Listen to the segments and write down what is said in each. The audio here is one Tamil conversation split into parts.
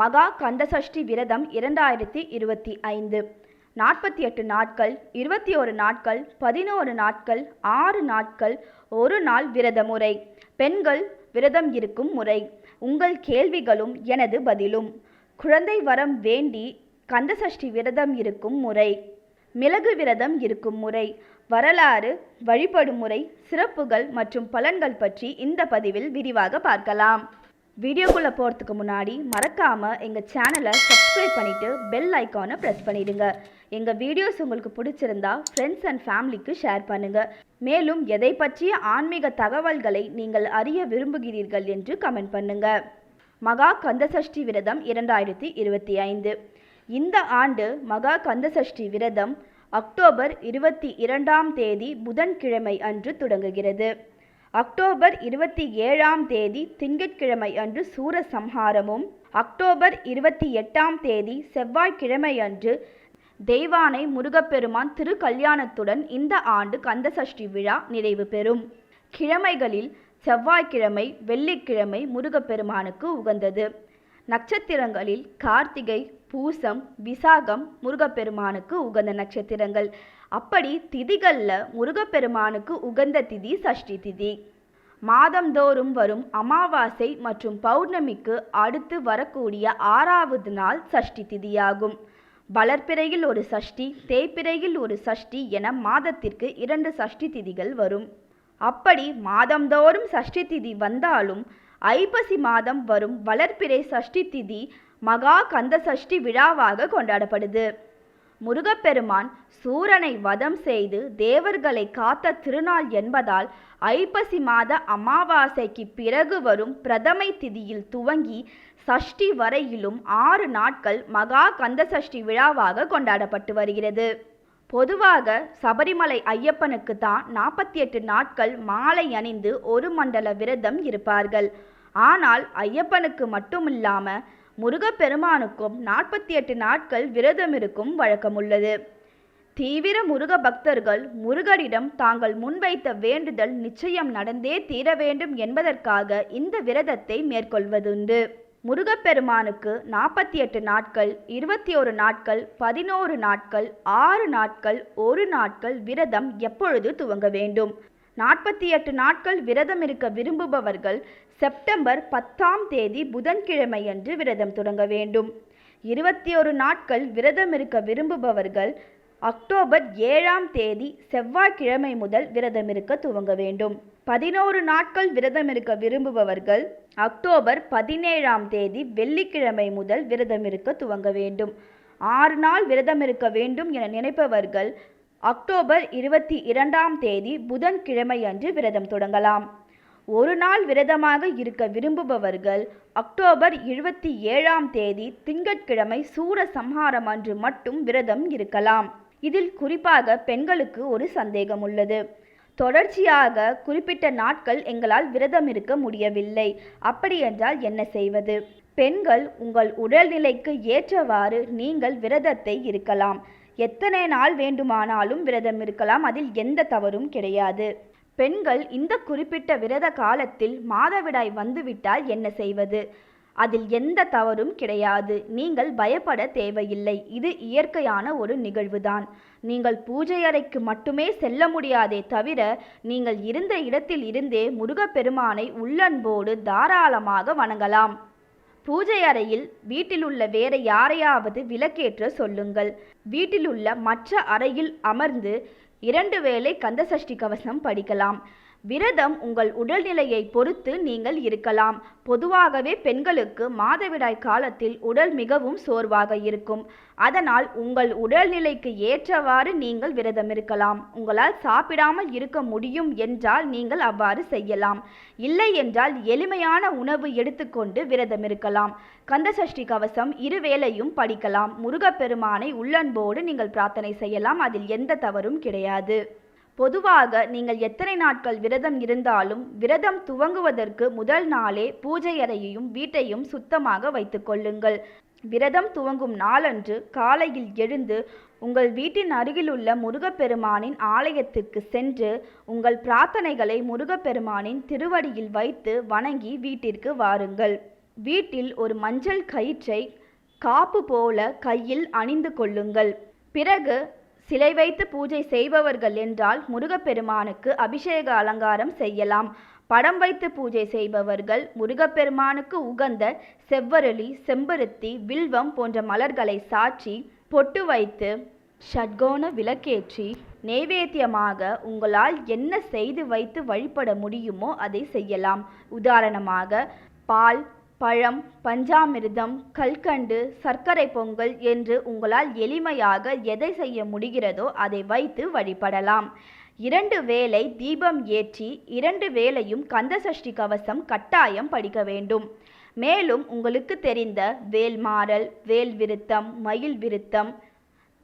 மகா கந்தசஷ்டி விரதம் இரண்டாயிரத்தி இருபத்தி ஐந்து. நாற்பத்தி எட்டு நாட்கள் இருபத்தி ஒரு நாட்கள் பதினோரு நாட்கள் ஆறு நாட்கள் ஒரு நாள் விரத முறை. பெண்கள் விரதம் இருக்கும் முறை. உங்கள் கேள்விகளும் எனது பதிலும். குழந்தை வரம் வேண்டி கந்தசஷ்டி விரதம் இருக்கும் முறை. மிளகு விரதம் இருக்கும் முறை. வரலாறு வழிபடும் முறை சிறப்புகள் மற்றும் பலன்கள் பற்றி இந்த பதிவில் விரிவாக பார்க்கலாம். வீடியோக்குள்ளே போகிறதுக்கு முன்னாடி மறக்காமல் எங்கள் சேனலை சப்ஸ்கிரைப் பண்ணிவிட்டு பெல் ஐக்கானை ப்ரெஸ் பண்ணிவிடுங்க எங்கள் வீடியோஸ் உங்களுக்கு பிடிச்சிருந்தா ஃப்ரெண்ட்ஸ் அண்ட் ஃபேமிலிக்கு ஷேர் பண்ணுங்கள் மேலும் எதை பற்றிய ஆன்மீக தகவல்களை நீங்கள் அறிய விரும்புகிறீர்கள் என்று கமெண்ட் பண்ணுங்கள் மகா கந்தசஷ்டி விரதம் இரண்டாயிரத்தி இருபத்தி ஐந்து. இந்த ஆண்டு மகா கந்தசஷ்டி விரதம் அக்டோபர் இருபத்தி இரண்டாம் தேதி புதன்கிழமை அன்று தொடங்குகிறது. அக்டோபர் இருபத்தி ஏழாம் தேதி திங்கட்கிழமை அன்று சூரசம்ஹாரமும் அக்டோபர் இருபத்தி எட்டாம் தேதி செவ்வாய்க்கிழமை அன்று தெய்வானை முருகப்பெருமான் திருக்கல்யாணத்துடன் இந்த ஆண்டு கந்தசஷ்டி விழா நிறைவு பெறும். கிழமைகளில் செவ்வாய்க்கிழமை வெள்ளிக்கிழமை முருகப்பெருமானுக்கு உகந்தது. நட்சத்திரங்களில் கார்த்திகை பூசம் விசாகம் முருகப்பெருமானுக்கு உகந்த நட்சத்திரங்கள். அப்படி திதிகளில் முருகப்பெருமானுக்கு உகந்த திதி சஷ்டி திதி. மாதந்தோறும் வரும் அமாவாசை மற்றும் பௌர்ணமிக்கு அடுத்து வரக்கூடிய ஆறாவது நாள் சஷ்டி திதியாகும். வளர்ப்பிறையில் ஒரு சஷ்டி தேய்ப்பிறையில் ஒரு சஷ்டி என மாதத்திற்கு இரண்டு சஷ்டி திதிகள் வரும். அப்படி மாதந்தோறும் சஷ்டி திதி வந்தாலும் ஐப்பசி மாதம் வரும் வளர்ப்பிறை சஷ்டி திதி மகா கந்த சஷ்டி விழாவாக கொண்டாடப்படுது. முருகப்பெருமான் சூரனை வதம் செய்து தேவர்களை காத்த திருநாள் என்பதால் ஐப்பசி மாத அமாவாசைக்கு பிறகு வரும் பிரதமை திதியில் துவங்கி சஷ்டி வரையிலும் ஆறு நாட்கள் மகா கந்த சஷ்டி விழாவாக கொண்டாடப்பட்டு வருகிறது. பொதுவாக சபரிமலை ஐயப்பனுக்கு தான் நாற்பத்தி எட்டு நாட்கள் மாலை அணிந்து ஒரு மண்டல விரதம் இருப்பார்கள். ஆனால் ஐயப்பனுக்கு மட்டுமில்லாம முருகப்பெருமானுக்கும் நாற்பத்தி எட்டு நாட்கள் விரதம் இருக்கும் வழக்கமுள்ளது. தீவிர முருக பக்தர்கள் முருகரிடம் தாங்கள் முன்வைத்த வேண்டுதல் நிச்சயம் நடந்தே தீர வேண்டும் என்பதற்காக இந்த விரதத்தை மேற்கொள்வதுண்டு. முருகப்பெருமானுக்கு நாற்பத்தி எட்டு நாட்கள் இருபத்தி ஒரு நாட்கள் பதினோரு நாட்கள் ஆறு நாட்கள் ஒரு நாட்கள் விரதம் எப்பொழுது துவங்க வேண்டும்? நாற்பத்தி எட்டு நாட்கள் விரதம் இருக்க விரும்புபவர்கள் செப்டம்பர் பத்தாம் தேதி புதன்கிழமையன்று விரதம் தொடங்க வேண்டும். இருபத்தி ஒரு நாட்கள் விரதம் இருக்க விரும்புபவர்கள் அக்டோபர் ஏழாம் தேதி செவ்வாய்க்கிழமை முதல் விரதம் இருக்க துவங்க வேண்டும். பதினோரு நாட்கள் விரதம் இருக்க விரும்புபவர்கள் அக்டோபர் பதினேழாம் தேதி வெள்ளிக்கிழமை முதல் விரதம் இருக்க துவங்க வேண்டும். ஆறு நாள் விரதம் இருக்க வேண்டும் என நினைப்பவர்கள் அக்டோபர் இருபத்தி இரண்டாம் தேதி புதன்கிழமையன்று விரதம் தொடங்கலாம். ஒரு நாள் விரதமாக இருக்க விரும்புபவர்கள் அக்டோபர் இருபத்தி ஏழாம் தேதி திங்கட்கிழமை சூர சம்ஹாரம் அன்று மட்டும் விரதம் இருக்கலாம். இதில் குறிப்பாக பெண்களுக்கு ஒரு சந்தேகம் உள்ளது. தொடர்ச்சியாக குறிப்பிட்ட நாட்கள் எங்களால் விரதம் இருக்க முடியவில்லை. அப்படியென்றால் என்ன செய்வது? பெண்கள் உங்கள் உடல்நிலைக்கு ஏற்றவாறு நீங்கள் விரதத்தை இருக்கலாம். எத்தனை நாள் வேண்டுமானாலும் விரதம் இருக்கலாம் அதில் எந்த தவறும் கிடையாது. பெண்கள் இந்த குறிப்பிட்ட விரத காலத்தில் மாதவிடாய் வந்துவிட்டால் என்ன செய்வது? அதில் எந்த தவறும் கிடையாது. நீங்கள் பயப்பட தேவையில்லை. இது இயற்கையான ஒரு நிகழ்வுதான். நீங்கள் பூஜை அறைக்கு மட்டுமே செல்ல முடியாதே தவிர நீங்கள் இருந்த இடத்தில் இருந்தே முருகப்பெருமானை உள்ளன்போடு தாராளமாக வணங்கலாம். பூஜை அறையில் வீட்டிலுள்ள வேற யாரையாவது விளக்கேற்ற சொல்லுங்கள். வீட்டிலுள்ள மற்ற அறையில் அமர்ந்து இரண்டு வேளை கந்தசஷ்டி கவசம் படிக்கலாம். விரதம் உங்கள் உடல்நிலையை பொறுத்து நீங்கள் இருக்கலாம். பொதுவாகவே பெண்களுக்கு மாதவிடாய் காலத்தில் உடல் மிகவும் சோர்வாக இருக்கும். அதனால் உங்கள் உடல்நிலைக்கு ஏற்றவாறு நீங்கள் விரதம் இருக்கலாம். உங்களால் சாப்பிடாமல் இருக்க முடியும் என்றால் நீங்கள் அவ்வாறு செய்யலாம். இல்லை என்றால் எளிமையான உணவு எடுத்துக்கொண்டு விரதம் இருக்கலாம். கந்தசஷ்டி கவசம் இருவேளையும் படிக்கலாம். முருகப்பெருமானை உள்ளன்போடு நீங்கள் பிரார்த்தனை செய்யலாம். அதில் எந்த தவறும் கிடையாது. பொதுவாக நீங்கள் எத்தனை நாட்கள் விரதம் இருந்தாலும் விரதம் துவங்குவதற்கு முதல் நாளே பூஜை அறையையும் வீட்டையும் சுத்தமாக வைத்து கொள்ளுங்கள். விரதம் துவங்கும் நாளன்று காலையில் எழுந்து உங்கள் வீட்டின் அருகிலுள்ள முருகப்பெருமானின் ஆலயத்துக்கு சென்று உங்கள் பிரார்த்தனைகளை முருகப்பெருமானின் திருவடியில் வைத்து வணங்கி வீட்டிற்கு வாருங்கள். வீட்டில் ஒரு மஞ்சள் கயிற்றை காப்பு போல கையில் அணிந்து கொள்ளுங்கள். பிறகு சிலை வைத்து பூஜை செய்பவர்கள் என்றால் முருகப்பெருமானுக்கு அபிஷேக அலங்காரம் செய்யலாம். படம் வைத்து பூஜை செய்பவர்கள் முருகப்பெருமானுக்கு உகந்த செவ்வரளி செம்பருத்தி வில்வம் போன்ற மலர்களை சாற்றி பொட்டு வைத்து ஷட்கோண விளக்கேற்றி நெய்வேத்தியமாக உங்களால் என்ன செய்து வைத்து வழிபட முடியுமோ அதை செய்யலாம். உதாரணமாக பால் பழம் பஞ்சாமிர்தம் கல்கண்டு சர்க்கரை பொங்கல் என்று உங்களால் எளிமையாக எதை செய்ய முடிகிறதோ அதை வைத்து வழிபடலாம். இரண்டு வேளை தீபம் ஏற்றி இரண்டு வேளையும் கந்தசஷ்டி கவசம் கட்டாயம் படிக்க வேண்டும். மேலும் உங்களுக்கு தெரிந்த வேல்மாறல் வேல் விருத்தம் மயில் விருத்தம்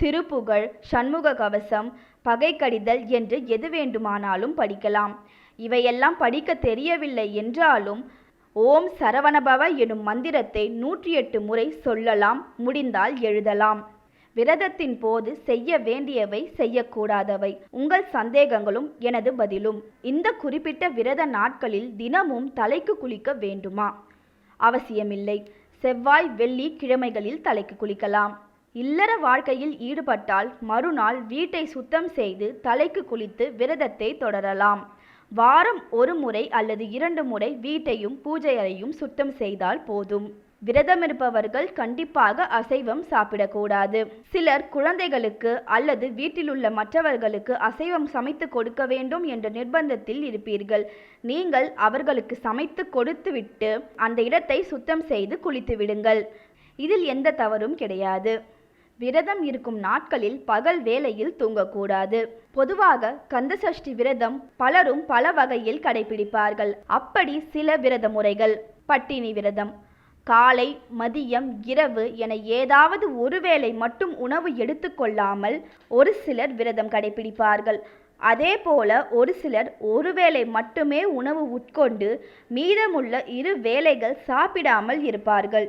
திருப்புகழ் சண்முக கவசம் பகை கடிதல் என்று எது வேண்டுமானாலும் படிக்கலாம். இவையெல்லாம் படிக்க தெரியவில்லை என்றாலும் ஓம் சரவணபவ எனும் மந்திரத்தை நூற்றி எட்டு முறை சொல்லலாம் முடிந்தால் எழுதலாம். விரதத்தின் போது செய்ய வேண்டியவை செய்யக்கூடாதவை. உங்கள் சந்தேகங்களும் எனது பதிலும். இந்த குறிப்பிட்ட விரத நாட்களில் தினமும் தலைக்கு குளிக்க வேண்டுமா? அவசியமில்லை. செவ்வாய் வெள்ளி கிழமைகளில் தலைக்கு குளிக்கலாம். இல்லற வாழ்க்கையில் ஈடுபட்டால் மறுநாள் வீட்டை சுத்தம் செய்து தலைக்கு குளித்து விரதத்தை தொடரலாம். வாரம் ஒரு முறை அல்லது இரண்டு முறை வீட்டையும் பூஜை அறையும் சுத்தம் செய்தால் போதும். விரதமிருப்பவர்கள் கண்டிப்பாக அசைவம் சாப்பிடக்கூடாது. சிலர் குழந்தைகளுக்கு அல்லது வீட்டிலுள்ள மற்றவர்களுக்கு அசைவம் சமைத்து கொடுக்க வேண்டும் என்ற நிர்பந்தத்தில் இருப்பீர்கள். நீங்கள் அவர்களுக்கு சமைத்து கொடுத்துவிட்டு அந்த இடத்தை சுத்தம் செய்து குளித்து விடுங்கள் இதில் எந்த தவறும் கிடையாது. விரதம் இருக்கும் நாட்களில் பகல் வேளையில் தூங்கக்கூடாது. பொதுவாக கந்தசஷ்டி விரதம் பலரும் பல வகையில் கடைபிடிப்பார்கள். அப்படி சில விரத முறைகள். பட்டினி விரதம். காலை மதியம் இரவு என ஏதாவது ஒரு வேளை மட்டும் உணவு எடுத்துக்கொள்ளாமல் ஒரு சிலர் விரதம் கடைபிடிப்பார்கள். அதே போல ஒரு சிலர் ஒருவேளை மட்டுமே உணவு உட்கொண்டு மீதமுள்ள இரு வேளைகள் சாப்பிடாமல் இருப்பார்கள்.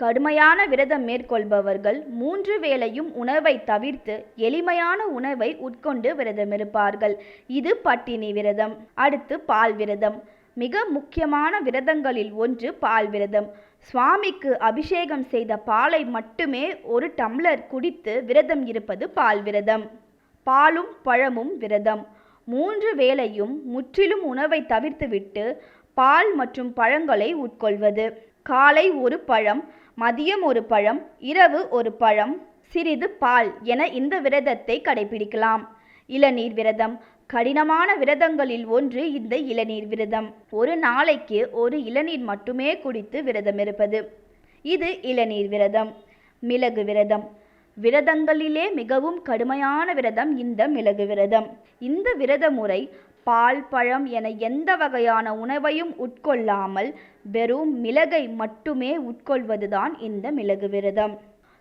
கடுமையான விரதம் மேற்கொள்பவர்கள் மூன்று வேளையும் உணவை தவிர்த்து எளிமையான உணவை உட்கொண்டு விரதமிருப்பார்கள். இது பட்டினி விரதம். அடுத்து பால் விரதம். மிக முக்கியமான விரதங்களில் ஒன்று பால் விரதம். சுவாமிக்கு அபிஷேகம் செய்த பாலை மட்டுமே ஒரு டம்ளர் குடித்து விரதம் இருப்பது பால் விரதம். பாலும் பழமும் விரதம். மூன்று வேளையும் முற்றிலும் உணவை தவிர்த்துவிட்டு பால் மற்றும் பழங்களை உட்கொள்வது. காலை ஒரு பழம் மதியம் ஒரு பழம் இரவு ஒரு பழம் சிறிது பால் என இந்த விரதத்தை கடைபிடிக்கலாம். இளநீர் விரதம். கடினமான விரதங்களில் ஒன்று இந்த இளநீர் விரதம். ஒரு நாளைக்கு ஒரு இளநீர் மட்டுமே குடித்து விரதம் இருப்பது. இது இளநீர் விரதம். மிளகு விரதம். விரதங்களிலே மிகவும் கடுமையான விரதம் இந்த மிளகு விரதம். இந்த விரத முறை பால் பழம் என எந்த வகையான உணவையும் உட்கொள்ளாமல் வெறும் மிளகை மட்டுமே உட்கொள்வதுதான் இந்த மிளகு விரதம்.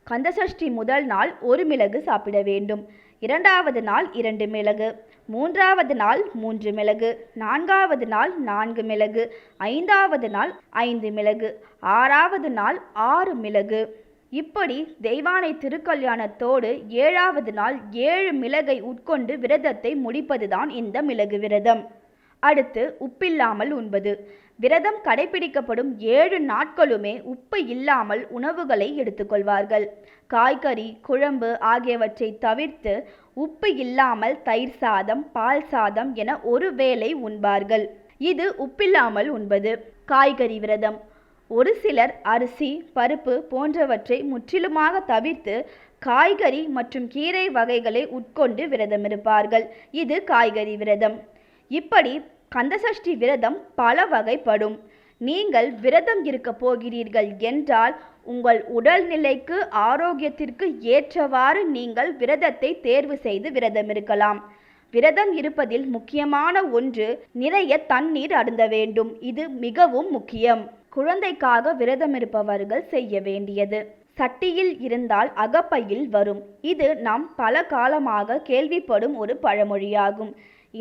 கந்தசஷ்டி முதல் நாள் ஒரு மிளகு சாப்பிட வேண்டும். இரண்டாவது நாள் இரண்டு மிளகு. மூன்றாவது நாள் மூன்று மிளகு. நான்காவது நாள் நான்கு மிளகு. ஐந்தாவது நாள் ஐந்து மிளகு. ஆறாவது நாள் ஆறு மிளகு. இப்படி தெய்வானை திருக்கல்யாணத்தோடு ஏழாவது நாள் ஏழு மிளகை உட்கொண்டு விரதத்தை முடிப்பதுதான் இந்த மிளகு விரதம். அடுத்து உப்பில்லாமல் உண்பது. விரதம் கடைபிடிக்கப்படும் ஏழு நாட்களுமே உப்பு இல்லாமல் உணவுகளை எடுத்துக்கொள்வார்கள். காய்கறி குழம்பு ஆகியவற்றை தவிர்த்து உப்பு இல்லாமல் தயிர் சாதம் பால் சாதம் என ஒரு வேளை உண்பார்கள். இது உப்பில்லாமல் உண்பது. காய்கறி விரதம். ஒரு சிலர் அரிசி பருப்பு போன்றவற்றை முற்றிலுமாக தவிர்த்து காய்கறி மற்றும் கீரை வகைகளை உட்கொண்டு விரதமிருப்பார்கள். இது காய்கறி விரதம். இப்படி கந்தசஷ்டி விரதம் பல வகைப்படும். நீங்கள் விரதம் இருக்க போகிறீர்கள் என்றால் உங்கள் உடல்நிலைக்கு ஆரோக்கியத்திற்கு ஏற்றவாறு நீங்கள் விரதத்தை தேர்வு செய்து விரதம் இருக்கலாம் விரதம் இருப்பதில் முக்கியமான ஒன்று நிறைய தண்ணீர் அருந்த வேண்டும். இது மிகவும் முக்கியம். குழந்தைக்காக விரதம் இருப்பவர்கள் செய்ய வேண்டியது. சட்டியில் இருந்தால் அகப்பையில் வரும். இது நாம் பல காலமாக கேள்விப்படும் ஒரு பழமொழியாகும்.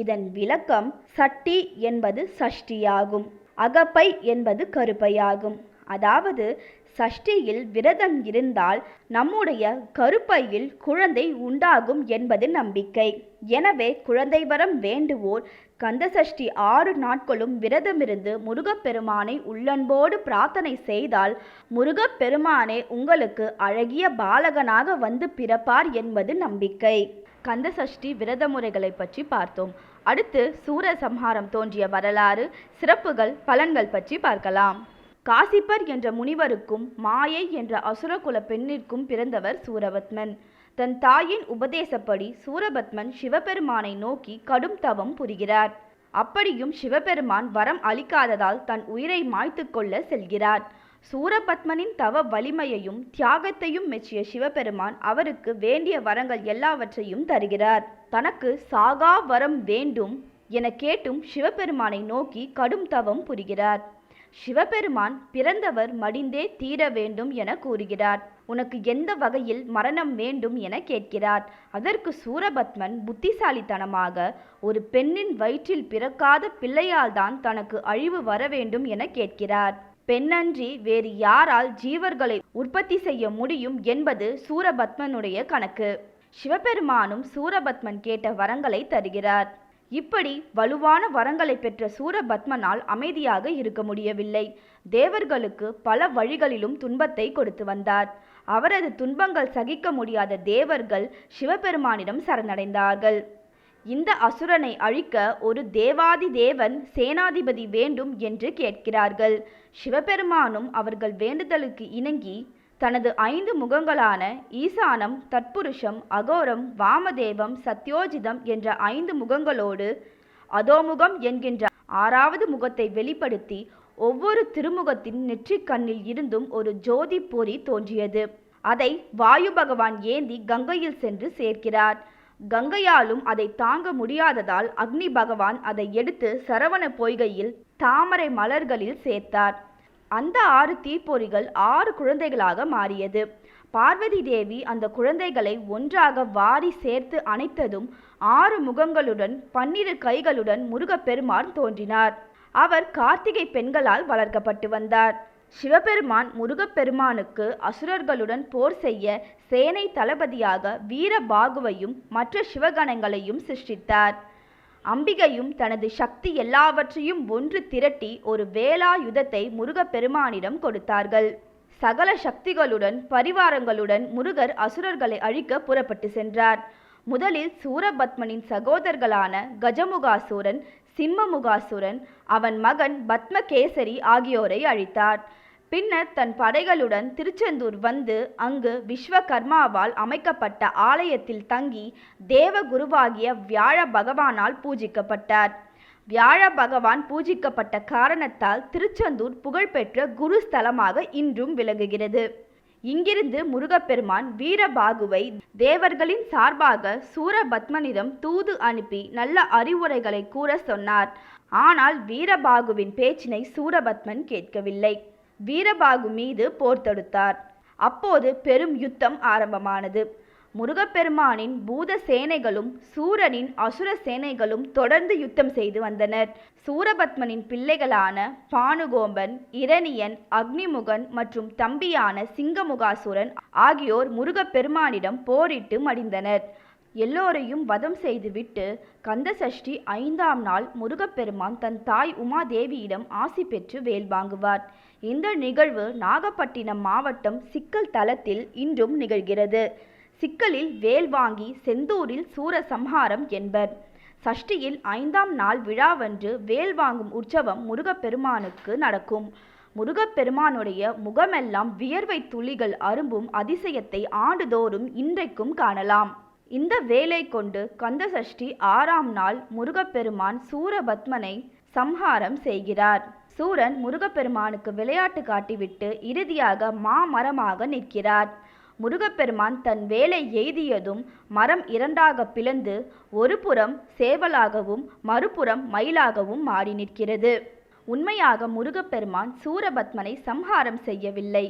இதன் விளக்கம் சட்டி என்பது சஷ்டியாகும். அகப்பை என்பது கருப்பையாகும். அதாவது சஷ்டியில் விரதம் இருந்தால் நம்முடைய கருப்பையில் குழந்தை உண்டாகும் என்பது நம்பிக்கை. எனவே குழந்தை வரம் வேண்டுவோர் கந்தசஷ்டி ஆறு நாட்களும் விரதமிருந்து முருகப்பெருமானை உள்ளன்போடு பிரார்த்தனை செய்தால் முருகப்பெருமானே உங்களுக்கு அழகிய பாலகனாக வந்து பிறப்பார் என்பது நம்பிக்கை. கந்தசஷ்டி விரத முறைகளை பற்றி பார்த்தோம். அடுத்து சூரசம்ஹாரம் தோன்றிய வரலாறு சிறப்புகள் பலன்கள் பற்றி பார்க்கலாம். காசிப்பர் என்ற முனிவருக்கும் மாயை என்ற அசுரகுல பெண்ணிற்கும் பிறந்தவர் சூரபத்மன். தன் தாயின் உபதேசப்படி சூரபத்மன் சிவபெருமானை நோக்கி கடும் தவம் புரிகிறார். அப்படியும் சிவபெருமான் வரம் அளிக்காததால் தன் உயிரை மாய்த்து கொள்ள செல்கிறார். சூரபத்மனின் தவ வலிமையையும் தியாகத்தையும் மெச்சிய சிவபெருமான் அவருக்கு வேண்டிய வரங்கள் எல்லாவற்றையும் தருகிறார். தனக்கு சாகா வரம் வேண்டும் என கேட்டும் சிவபெருமானை நோக்கி கடும் தவம் புரிகிறார். சிவபெருமான் பிறந்தவர் மடிந்தே தீர வேண்டும் என கூறுகிறார். உனக்கு எந்த வகையில் மரணம் வேண்டும் என கேட்கிறார். அதற்கு சூரபத்மன் புத்திசாலித்தனமாக ஒரு பெண்ணின் வயிற்றில் பிறக்காத பிள்ளையால்தான் தனக்கு அழிவு வர வேண்டும் என கேட்கிறார். பெண்ணன்றி வேறு யாரால் ஜீவர்களை உற்பத்தி செய்ய முடியும் என்பது சூரபத்மனுடைய கணக்கு. சிவபெருமானும் சூரபத்மன் கேட்ட வரங்களை தருகிறார். இப்படி வலுவான வரங்களை பெற்ற சூரபத்மனால் அமைதியாக இருக்க முடியவில்லை. தேவர்களுக்கு பல வழிகளிலும் துன்பத்தை கொடுத்து வந்தார். அவரது துன்பங்கள் சகிக்க முடியாத தேவர்கள் சிவபெருமானிடம் சரணடைந்தார்கள். இந்த அசுரனை அழிக்க ஒரு தேவாதி தேவன் சேனாதிபதி வேண்டும் என்று கேட்கிறார்கள். சிவபெருமானும் அவர்கள் வேண்டுதலுக்கு இணங்கி தனது ஐந்து முகங்களான ஈசானம் தட்புருஷம் அகோரம் வாமதேவம் சத்யோஜிதம் என்ற ஐந்து முகங்களோடு அதோமுகம் என்கின்ற ஆறாவது முகத்தை வெளிப்படுத்தி ஒவ்வொரு திருமுகத்தின் நெற்றிக் கண்ணில் இருந்தும் ஒரு ஜோதி பொறி தோன்றியது. அதை வாயு பகவான் ஏந்தி கங்கையில் சென்று சேர்க்கிறார். கங்கையாலும் அதை தாங்க முடியாததால் அக்னி பகவான் அதை எடுத்து சரவண பொய்கையில் தாமரை மலர்களில் சேர்த்தார். அந்த ஆறு தீப்பொறிகள் ஆறு குழந்தைகளாக மாறியது. பார்வதி தேவி அந்த குழந்தைகளை ஒன்றாக வாரி சேர்த்து அணைத்ததும் ஆறு முகங்களுடன் பன்னிரு கைகளுடன் முருகப்பெருமான் தோன்றினார். அவர் கார்த்திகை பெண்களால் வளர்க்கப்பட்டு வந்தார். சிவபெருமான் முருகப்பெருமானுக்கு அசுரர்களுடன் போர் செய்ய சேனை தளபதியாக வீரபாகுவையும் மற்ற சிவகணங்களையும் சிருஷ்டித்தார். அம்பிகையும் தனது சக்தி எல்லாவற்றையும் ஒன்று திரட்டி ஒரு வேலாயுதத்தை முருகப்பெருமானிடம் கொடுத்தார்கள். சகல சக்திகளுடன் பரிவாரங்களுடன் முருகர் அசுரர்களை அழிக்க புறப்பட்டு சென்றார். முதலில் சூரபத்மனின் சகோதரர்களான கஜமுகாசுரன் சிம்மமுகாசூரன் அவன் மகன் பத்மகேசரி ஆகியோரை அழித்தார். பின்னர் தன் படைகளுடன் திருச்செந்தூர் வந்து அங்கு விஸ்வகர்மாவால் அமைக்கப்பட்ட ஆலயத்தில் தங்கி தேவகுருவாகிய வியாழ பகவானால் பூஜிக்கப்பட்டார். வியாழ பகவான் பூஜிக்கப்பட்ட காரணத்தால் திருச்செந்தூர் புகழ்பெற்ற குரு ஸ்தலமாக இன்றும் விளங்குகிறது. இங்கிருந்து முருகப்பெருமான் வீரபாகுவை தேவர்களின் சார்பாக சூரபத்மனிடம் தூது அனுப்பி நல்ல அறிவுரைகளை கூற சொன்னார். ஆனால் வீரபாகுவின் பேச்சினை சூரபத்மன் கேட்கவில்லை. வீரபாகு மீது போர் தொடுத்தார். அப்போது பெரும் யுத்தம் ஆரம்பமானது. முருகப்பெருமானின் பூத சேனைகளும் சூரனின் அசுர சேனைகளும் தொடர்ந்து யுத்தம் செய்து வந்தனர். சூரபத்மனின் பிள்ளைகளான பானுகோம்பன் இரணியன் அக்னிமுகன் மற்றும் தம்பியான சிங்கமுகாசுரன் ஆகியோர் முருகப்பெருமானிடம் போரிட்டு மடிந்தனர். எல்லோரையும் வதம் செய்துவிட்டு கந்தசஷ்டி ஐந்தாம் நாள் முருகப்பெருமான் தன் தாய் உமாதேவியிடம் ஆசி பெற்று வேல் வாங்குவார். இந்த நிகழ்வு நாகப்பட்டினம் மாவட்டம் சிக்கல் தலத்தில் இன்றும் நிகழ்கிறது. சிக்கலில் வேல் வாங்கி செந்தூரில் சூரசம்ஹாரம் என்பர். சஷ்டியில் ஐந்தாம் நாள் விழாவன்று வேல் வாங்கும் உற்சவம் முருகப்பெருமானுக்கு நடக்கும். முருகப்பெருமானுடைய முகமெல்லாம் வியர்வை துளிகள் அரும்பும் அதிசயத்தை ஆண்டுதோறும் இன்றைக்கும் காணலாம். இந்த வேலை கொண்டு கந்தசஷ்டி ஆறாம் நாள் முருகப்பெருமான் சூரபத்மனை சம்ஹாரம் செய்கிறார். சூரன் முருகப்பெருமானுக்கு விளையாட்டு காட்டிவிட்டு இறுதியாக மாமரமாக நிற்கிறார். முருகப்பெருமான் தன் வேலை எய்தியதும் மரம் இரண்டாக பிளந்து ஒரு புறம் சேவலாகவும் மறுபுறம் மயிலாகவும் மாறி நிற்கிறது. உண்மையாக முருகப்பெருமான் சூரபத்மனை சம்ஹாரம் செய்யவில்லை.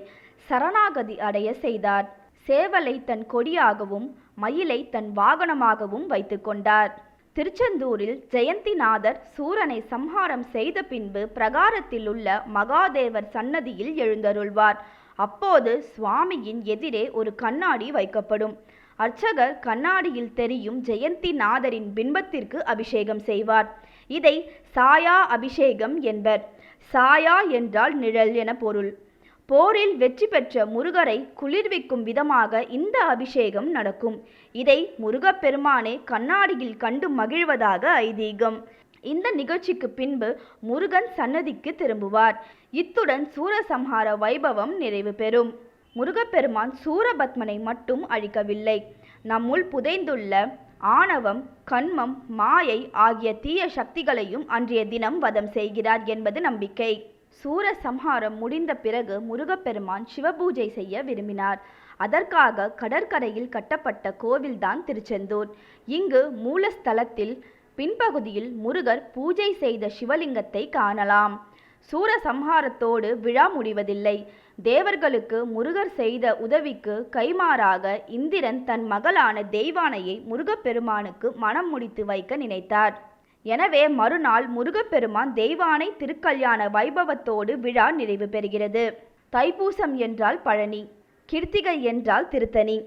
சரணாகதி அடைய செய்தார். சேவலை தன் கொடியாகவும் மயிலை தன் வாகனமாகவும் வைத்து கொண்டார். திருச்செந்தூரில் ஜெயந்திநாதர் சூரனை சம்ஹாரம் செய்த பின்பு பிரகாரத்தில் உள்ள மகாதேவர் சன்னதியில் எழுந்தருள்வார். அப்போது சுவாமியின் எதிரே ஒரு கண்ணாடி வைக்கப்படும். அர்ச்சகர் கண்ணாடியில் தெரியும் ஜெயந்திநாதரின் பின்பத்திற்கு அபிஷேகம் செய்வார். இதை சாயா அபிஷேகம் என்பர். சாயா என்றால் நிழல் என பொருள். போரில் வெற்றி பெற்ற முருகரை குளிர்விக்கும் விதமாக இந்த அபிஷேகம் நடக்கும். இதை முருகப்பெருமானே கண்ணாடியில் கண்டு மகிழ்வதாக ஐதீகம். இந்த நிகழ்ச்சிக்கு பின்பு முருகன் சன்னதிக்கு திரும்புவார். இத்துடன் சூரசம்ஹார வைபவம் நிறைவு பெறும். முருகப்பெருமான் சூரபத்மனை மட்டும் அழிக்கவில்லை. நம்முள் புதைந்துள்ள ஆணவம் கண்மம் மாயை ஆகிய தீய சக்திகளையும் அன்றைய தினம் வதம் செய்கிறார் என்பது நம்பிக்கை. சூரசம்ஹாரம் முடிந்த பிறகு முருகப்பெருமான் சிவபூஜை செய்ய விரும்பினார். அதற்காக கடற்கரையில் கட்டப்பட்ட கோவில்தான் திருச்செந்தூர். இங்கு மூலஸ்தலத்தில் பின்பகுதியில் முருகர் பூஜை செய்த சிவலிங்கத்தை காணலாம். சூரசம்ஹாரத்தோடு விழா முடிவதில்லை. தேவர்களுக்கு முருகர் செய்த உதவிக்கு கைமாறாக இந்திரன் தன் மகளான தெய்வானையை முருகப்பெருமானுக்கு மனம் முடித்து வைக்க நினைத்தார். எனவே மறுநாள் முருகப்பெருமான் தெய்வானை திருக்கல்யாண வைபவத்தோடு விழா நிறைவு பெறுகிறது. தைப்பூசம் என்றால் பழனி கிருத்திகை என்றால் திருத்தணி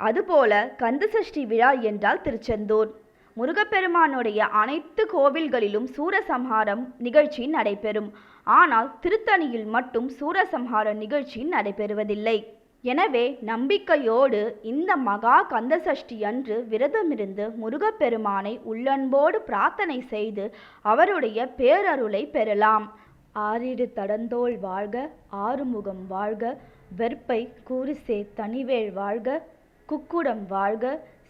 அதுபோல கந்தசஷ்டி விழா என்றால் திருச்செந்தூர். முருகப்பெருமானுடைய அனைத்து கோவில்களிலும் சூரசம்ஹாரம் நிகழ்ச்சி நடைபெறும். ஆனால் திருத்தணியில் மட்டும் சூரசம்ஹார நிகழ்ச்சி நடைபெறுவதில்லை. எனவே நம்பிக்கையோடு இந்த மகா கந்தசஷ்டி அன்று விரதமிருந்து முருகப்பெருமானை உள்ளன்போடு பிரார்த்தனை செய்து அவருடைய பேரருளை பெறலாம். ஆறிடு தடந்தோள் வாழ்க ஆறுமுகம் வாழ்க வெற்பை கூரிசே தனிவேள் வாழ்க குக்குடம் வாழ்க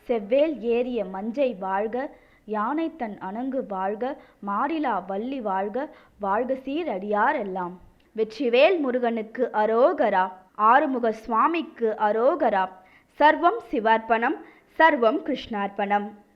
செவ்வேல் ஏறிய மஞ்சை வாழ்க யானை தன் அணங்கு வாழ்க மாறிலா வள்ளி வாழ்க வாழ்க சீரடியார் எல்லாம் வெற்றிவேல் முருகனுக்கு அரோகரா. ஆறுமுக சுவாமிக்கு அரோகரா. சர்வம் சிவார்ப்பணம் சர்வம் கிருஷ்ணார்ப்பணம்.